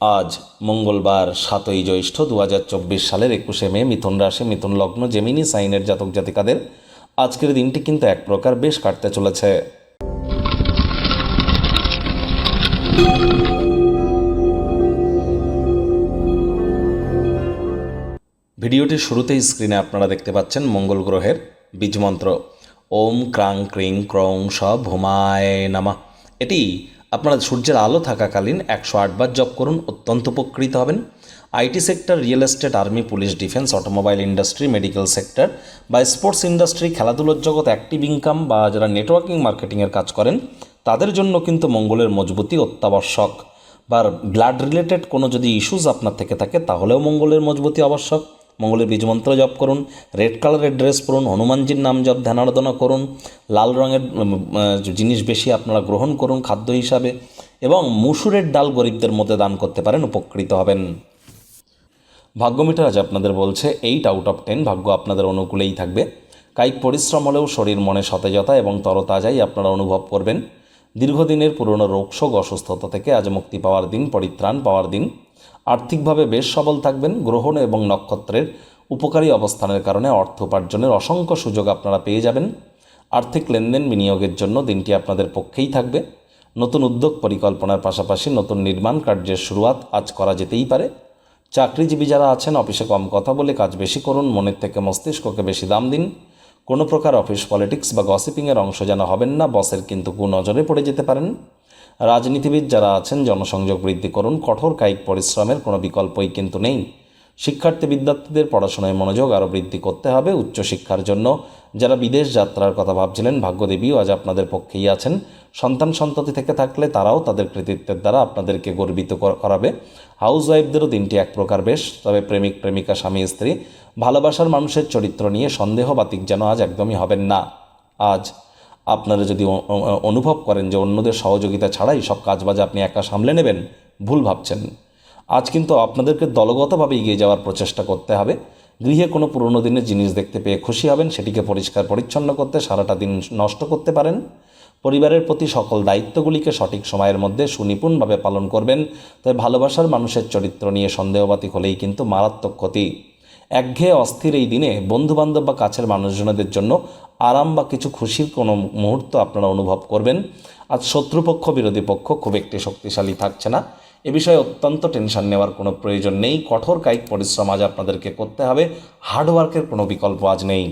আজ মঙ্গলবার সাতই জ্যৈষ্ঠ দু হাজার চব্বিশ সালের একুশে মে মিথুন রাশি, মিথুন লগ্ন জেমিনি সাইনের জাতক জাতিকাদের আজকের দিনটি কিন্তু এক প্রকার বেশ কাটতে চলেছে। ভিডিওটির শুরুতেই স্ক্রিনে আপনারা দেখতে পাচ্ছেন মঙ্গল গ্রহের বীজমন্ত্র ওম ক্রাং ক্রিং ক্রং স ভূমায় নামা। এটি আপনারা সূর্যের আলো থাকাকালীন একশো আটবার জব করুন, অত্যন্ত উপকৃত হবেন। IT sector, real estate, army, police, defence, automobile industry, medical sector বা স্পোর্টস ইন্ডাস্ট্রি, খেলাধুলোর জগৎ, অ্যাক্টিভ ইনকাম বা যারা নেটওয়ার্কিং, মার্কেটিংয়ের কাজ করেন, তাদের জন্য কিন্তু মঙ্গলের মজবুতি অত্যাবশ্যক। বা ব্লাড রিলেটেড কোনো যদি ইস্যুস আপনার থেকে থাকে, তাহলেও মঙ্গলের মজবুতি আবশ্যক। মঙ্গলের বীজমন্ত্র জপ করুন, রেড কালারের ড্রেস পরুন, হনুমানজির নাম জপ ধ্যানারাধনা করুন, লাল রঙের জিনিস বেশি আপনারা গ্রহণ করুন খাদ্য হিসাবে এবং মুসুরের ডাল গরিবদের মধ্যে দান করতে পারেন, উপকৃত হবেন। ভাগ্যমিটার আজ আপনাদের বলছে এইট আউট অফ টেন ভাগ্য আপনাদের অনুকূলেই থাকবে। কায়িক পরিশ্রম হলেও শরীর মনে সতেজতা এবং তরতাজাই আপনারা অনুভব করবেন। দীর্ঘদিনের পুরনো রোগশোক অসুস্থতা থেকে আজ মুক্তি পাওয়ার দিন, পরিত্রাণ পাওয়ার দিন। আর্থিকভাবে বেশ সবল থাকবেন গ্রহণ এবং নক্ষত্রের উপকারী অবস্থানের কারণে অর্থ উপার্জনের অসংখ্য সুযোগ আপনারা পেয়ে যাবেন। আর্থিক লেনদেন বিনিয়োগের জন্য দিনটি আপনাদের পক্ষেই থাকবে। নতুন উদ্যোগ পরিকল্পনার পাশাপাশি নতুন নির্মাণ কার্যের শুরুয়াত আজ করা যেতেই পারে। চাকরিজীবী যারা আছেন, অফিসে কম কথা বলে কাজ বেশি করুন, মনের থেকে মস্তিষ্ককে বেশি দাম দিন। কোনো প্রকার অফিস পলিটিক্স বা গসিপিংয়ের অংশ যেন হবেন না, বসের কিন্তু কুনজরে পড়ে যেতে পারেন। রাজনীতিবিদ যারা আছেন, জনসংযোগ বৃদ্ধি করুন, কঠোর কায়িক পরিশ্রমের কোনো বিকল্পই কিন্তু নেই। শিক্ষার্থী বিদ্যার্থীদের পড়াশোনায় মনোযোগ আরও বৃদ্ধি করতে হবে উচ্চশিক্ষার জন্য। যারা বিদেশ যাত্রার কথা ভাবছিলেন, ভাগ্যদেবীও আজ আপনাদের পক্ষেই আছেন। সন্তান সন্ততি থেকে থাকলে তারাও তাদের কৃতিত্বের দ্বারা আপনাদেরকে গর্বিত করাবে। হাউস ওয়াইফদেরও দিনটি এক প্রকার বেশ, তবে প্রেমিক, প্রেমিকা, স্বামী, স্ত্রী। ভালোবাসার মানুষের চরিত্র নিয়ে সন্দেহ বাতিক যেন আজ একদমই হবেন না। আজ আপনারা যদি অনুভব করেন যে অন্যদের সহযোগিতা ছাড়াই সব কাজবাজ আপনি একা সামলে নেবেন, ভুল ভাবছেন। আজ কিন্তু আপনাদেরকে দলগতভাবে এগিয়ে যাওয়ার প্রচেষ্টা করতে হবে। গৃহে কোনো পুরনো দিনের জিনিস দেখতে পেয়ে খুশি হবেন, সেটিকে পরিষ্কার পরিচ্ছন্ন করতে সারাটা দিন নষ্ট করতে পারেন। পরিবারের প্রতি সকল দায়িত্বগুলিকে সঠিক সময়ের মধ্যে সুনিপুণভাবে পালন করবেন। তবে ভালোবাসার মানুষের চরিত্র নিয়ে সন্দেহবাতিক হলেই কিন্তু মারাত্মক ক্ষতি। একঘেয়ে অস্থির এই দিনে বন্ধুবান্ধব বা কাছের মানুষজনদের জন্য আরাম বা কিছু খুশির কোনো মুহূর্ত আপনারা অনুভব করবেন। আজ শত্রুপক্ষ, বিরোধী পক্ষ খুব একটি শক্তিশালী থাকছে না। এ বিষয়ে অত্যন্ত টেনশন নেওয়ার কোনো প্রয়োজন নেই। কঠোর কায়িক পরিশ্রম আজ আপনাদেরকে করতে হবে। হার্ডওয়ার্কের কোনো বিকল্প আজ নেই।